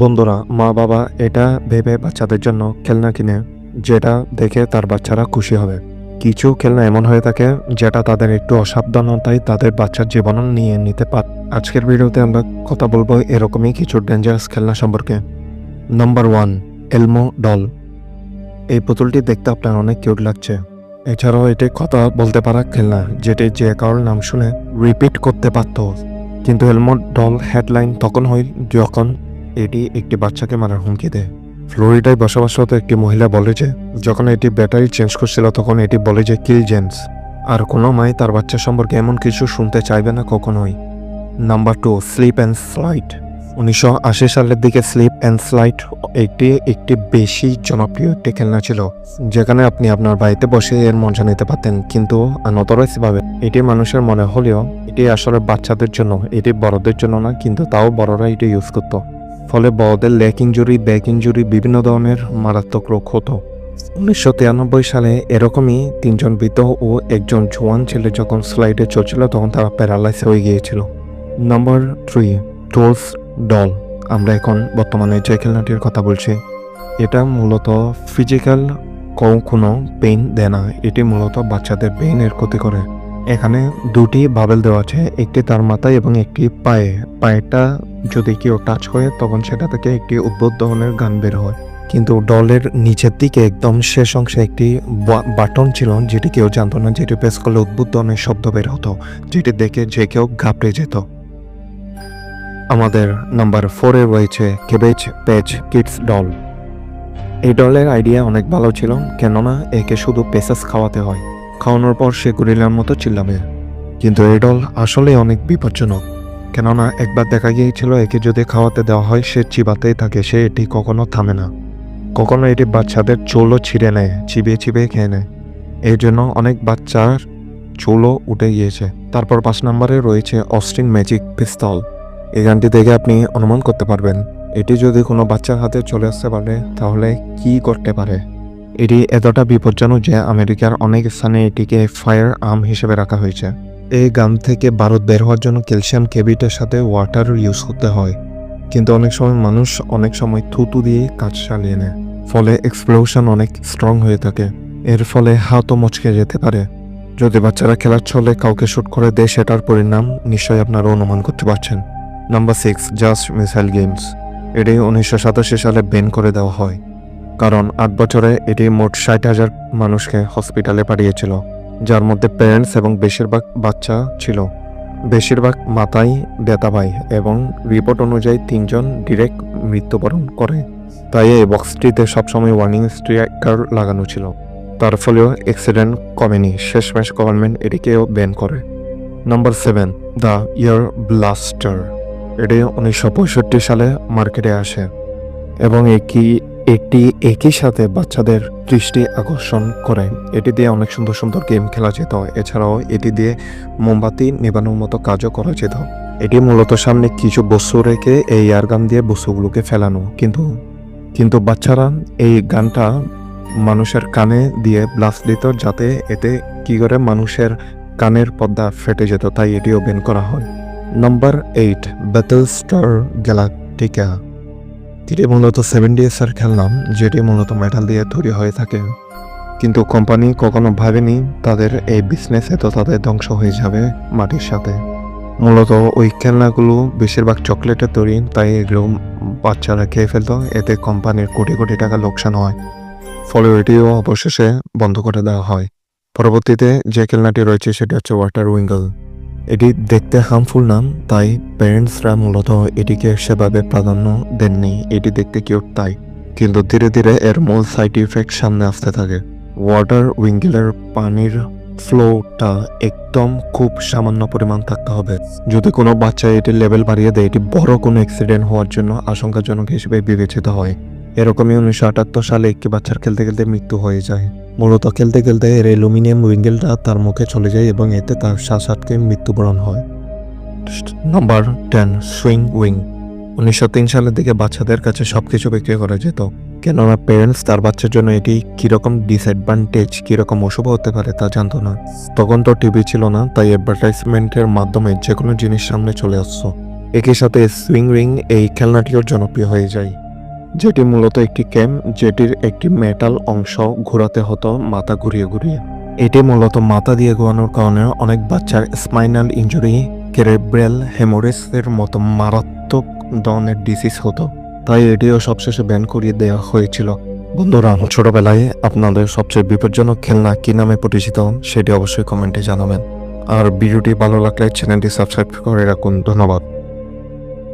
বন্ধুরা, মা বাবা এটা ভেবে বাচ্চাদের জন্য খেলনা কিনে, যেটা দেখে তার বাচ্চারা খুশি হবে। কিছু খেলনা এমন হয়ে থাকে, যেটা তাদের একটু অসাবধানতায় তাদের বাচ্চার জীবন নিয়ে নিতে পারে। আজকের ভিডিওতে আমরা কথা বলব এরকমই কিছু ডেঞ্জারাস খেলনা সম্পর্কে। নম্বর ওয়ান এলমো ডল এই পুতুলটি দেখতে আপনার অনেক কিউট লাগছে। এছাড়াও এটি কথা বলতে পারা খেলনা, যেটি যে কারোর নাম শুনে রিপিট করতে পারত। কিন্তু এলমো ডল হেডলাইন তখন হয় যখন এটি একটি বাচ্চাকে মারার হুমকি দেয়। ফ্লোরিডায় বসবাসরত একটি মহিলা বলে যে, যখন এটি ব্যাটারি চেঞ্জ করছিল তখন এটি বলে যে, কিল জেন্স আর কোনো মাই তার বাচ্চা সম্পর্কে এমন কিছু শুনতে চাইবে না কখনোই। Number two, slip and slide. উনিশশো আশি সালের দিকে স্লিপ অ্যান্ড স্লাইড এটি একটি বেশি জনপ্রিয় একটি খেলনা ছিল, যেখানে আপনি আপনার বাড়িতে বসে এর মজা নিতে পারতেন। কিন্তু আনতরাইজ ভাবে এটি মানুষের মনে হলেও এটি আসলে বাচ্চাদের জন্য, এটি বড়দের জন্য না, কিন্তু তাও বড়রা এটি ইউজ করতো। ফলে বড়দের লেগ ইঞ্জুরি ব্যাক ইঞ্জুরি বিভিন্ন ধরনের মারাত্মক রোগ হতো। উনিশশো তিরানব্বই সালে এরকমই তিনজন বৃদ্ধ ও একজন জোয়ান ছেলে যখন স্লাইডে চলছিল তখন তারা প্যারালাইজ হয়ে গিয়েছিল। Number three, tolls doll. আমরা এখন বর্তমানে যে খেলনাটির কথা বলছি। এটা মূলত ফিজিক্যাল কোনো পেইন দেয় না। এটি মূলত বাচ্চাদের পেইনের ক্ষতি করে। এখানে দুটি বাবেল দেওয়া আছে, একটি তার মাথায় এবং একটি পায়ে। পায়েটা যদি কেউ টাচ করে, তখন সেটা থেকে একটি উদ্ভুত ধরনের গান বের হয়। কিন্তু ডলের নিচের দিকে একদম শেষ অংশে একটি বাটন ছিল, যেটি কেউ জানতো না, যেটি প্রেস করলে উদ্ভুত ধরনের শব্দ বের হতো, যেটি দেখে যে কেউ ঘাবড়ে যেত। আমাদের নাম্বার ফোরে রয়েছে কেবেজ পেজ কিডস ডল এই ডলের আইডিয়া অনেক ভালো ছিল, কেননা একে শুধু পেসাস খাওয়াতে হয়। খাওয়ানোর পর সে গরিলার মতো চিল্লাবে। কিন্তু এই ডল আসলে অনেক বিপজ্জনক। কেননা একবার দেখা গিয়েছিল, একে যদি খাওয়াতে দেওয়া হয়, সে চিবাতেই থাকে, সে এটি কখনো থামে না। কখনো এটি বাচ্চাদের চুলও ছিঁড়ে নেয়, চিবিয়ে চিবিয়ে খেয়ে নেয়। এই জন্য অনেক বাচ্চার চুলও উঠে গিয়েছে। তারপর পাঁচ নম্বরে রয়েছে অস্টিন ম্যাজিক পিস্তল এই গানটি দেখে আপনি অনুমান করতে পারবেন, এটি যদি কোনো বাচ্চার হাতে চলে আসতে পারে, তাহলে কি করতে পারে? এটি এতটা বিপজ্জনক যে আমেরিকার অনেক স্থানে এটিকে ফায়ার আর্ম হিসেবে রাখা হয়েছে। এই গান থেকে বারুদ বের হওয়ার জন্য ক্যালসিয়াম কেবিটের সাথে ওয়াটার ইউজ করতে হয়। কিন্তু অনেক সময় মানুষ অনেক সময় থুতু দিয়ে কাজ চালিয়ে নেয়, ফলে এক্সপ্লোশন অনেক স্ট্রং হয়ে থাকে। এর ফলে হাতও মচকে যেতে পারে। যদি বাচ্চারা খেলার ছলে কাউকে শুট করে দেয়, সেটার পরিণাম নিশ্চয়ই আপনারা অনুমান করতে পারছেন। Number six just missile games এটি উনিশশো সাতাশি সালে বেন করে দেওয়া হয়। কারণ আট বছরে এটি মোট ষাট হাজার মানুষকে হসপিটালে পাঠিয়েছিল, যার মধ্যে প্যারেন্টস এবং বেশিরভাগ বাচ্চা ছিল। বেশিরভাগ মাথায় ব্যথা এবং রিপোর্ট অনুযায়ী তিনজন ডিরেক্ট মৃত্যুবরণ করে। তাই এই বক্সটিতে সবসময় ওয়ার্নিং স্ট্রাইকার লাগানো ছিল। তার ফলেও অ্যাক্সিডেন্ট কমেনি, শেষমেশ গভর্নমেন্ট এটিকেও ব্যান করে। Number seven the ear blaster এটি উনিশশো পঁয়ষট্টি সালে মার্কেটে আসে এবং একই এটি একই সাথে বাচ্চাদের দৃষ্টি আকর্ষণ করে। এটি দিয়ে অনেক সুন্দর সুন্দর গেম খেলা যেত। এছাড়াও এটি দিয়ে মোমবাতি নেবানোর মতো কাজও করা যেত। এটি মূলত সামনে কিছু বস্তু রেখে এই এয়ার গান দিয়ে বস্তুগুলোকে ফেলানো। কিন্তু কিন্তু বাচ্চারা এই গানটা মানুষের কানে দিয়ে ব্লাস্ট দিত যাতে এতে কি করে মানুষের কানের পর্দা ফেটে যেত, তাই এটিও বেন করা হয়। নম্বর এইট ব্যাটেল স্টার গ্যালাকটিকা এটি মূলত সেভেন্টি এর খেলনাম যেটি মূলত মেটাল দিয়ে তৈরি হয়ে থাকে। কিন্তু কোম্পানি কখনো ভাবেনি তাদের এই বিজনেস এত তাদের ধ্বংস হয়ে যাবে মাটির সাথে। মূলত ওই খেলনাগুলো বেশিরভাগ চকলেটের তৈরি, তাই এগুলো বাচ্চারা খেয়ে ফেলতো, এতে কোম্পানির কোটি কোটি টাকা লোকসান হয়। ফলে এটিও অবশেষে বন্ধ করে দেওয়া হয়। পরবর্তীতে যে খেলনাটি রয়েছে সেটি হচ্ছে ওয়াটার উইঙ্গল এটি দেখতে হার্মফুল নাম তাই প্যারেন্টসরা মূলত এটিকে সেভাবে প্রাধান্য দেননি। এটি দেখতে কিউট তাই। কিন্তু ধীরে ধীরে এর মূল সাইড ইফেক্ট সামনে আসতে থাকে। ওয়াটার উইঙ্গেলের পানির ফ্লোটা একদম খুব সামান্য পরিমাণ থাকতে হবে। যদি কোনো বাচ্চা এটির লেভেল বাড়িয়ে দেয়, এটি বড় কোনো অ্যাক্সিডেন্ট হওয়ার জন্য আশঙ্কাজনক হিসেবে বিবেচিত হয়। এরকমই উনিশশো আটাত্তর সালে একটি বাচ্চার খেলতে খেলতে মৃত্যু হয়ে যায়। মূলত খেলতে খেলতে এর অ্যালুমিনিয়াম উইঙ্গেলটা তার মুখে চলে যায় এবং এতে তার শ্বাস আটকে মৃত্যুবরণ হয়। Number ten, swing wing. উনিশশো তিন সালের দিকে বাচ্চাদের কাছে সবকিছু বিক্রি করা যেত। কেননা প্যারেন্টস তার বাচ্চার জন্য এটি কীরকম ডিসঅ্যাডভান্টেজ কীরকম অশুভ হতে পারে তা জানতো না। তখন তো টিভি ছিল না, তাই অ্যাডভার্টাইজমেন্টের মাধ্যমে যে কোনো জিনিস সামনে চলে আসতো। একই সাথে সুইং রিং এই খেলনাটিও জনপ্রিয় হয়ে যায়। যেটি মূলত একটি ক্যাম যেটির একটি মেটাল অংশ ঘোরাতে হতো মাথা ঘুরিয়ে ঘুরিয়ে। এটি মূলত মাথা দিয়ে ঘোরানোর কারণে অনেক বাচ্চার স্পাইনাল ইঞ্জুরি কেরেব্রেল হেমোরেসের মতো মারাত্মক ধরনের ডিসিজ হতো। তাই এটিও সবশেষে ব্যান করিয়ে দেওয়া হয়েছিল। বন্ধুরা, ছোটবেলায় আপনাদের সবচেয়ে বিপজ্জনক খেলনা কি নামে পরিচিত সেটি অবশ্যই কমেন্টে জানাবেন। আর ভিডিওটি ভালো লাগলে চ্যানেলটি সাবস্ক্রাইব করে রাখুন। ধন্যবাদ।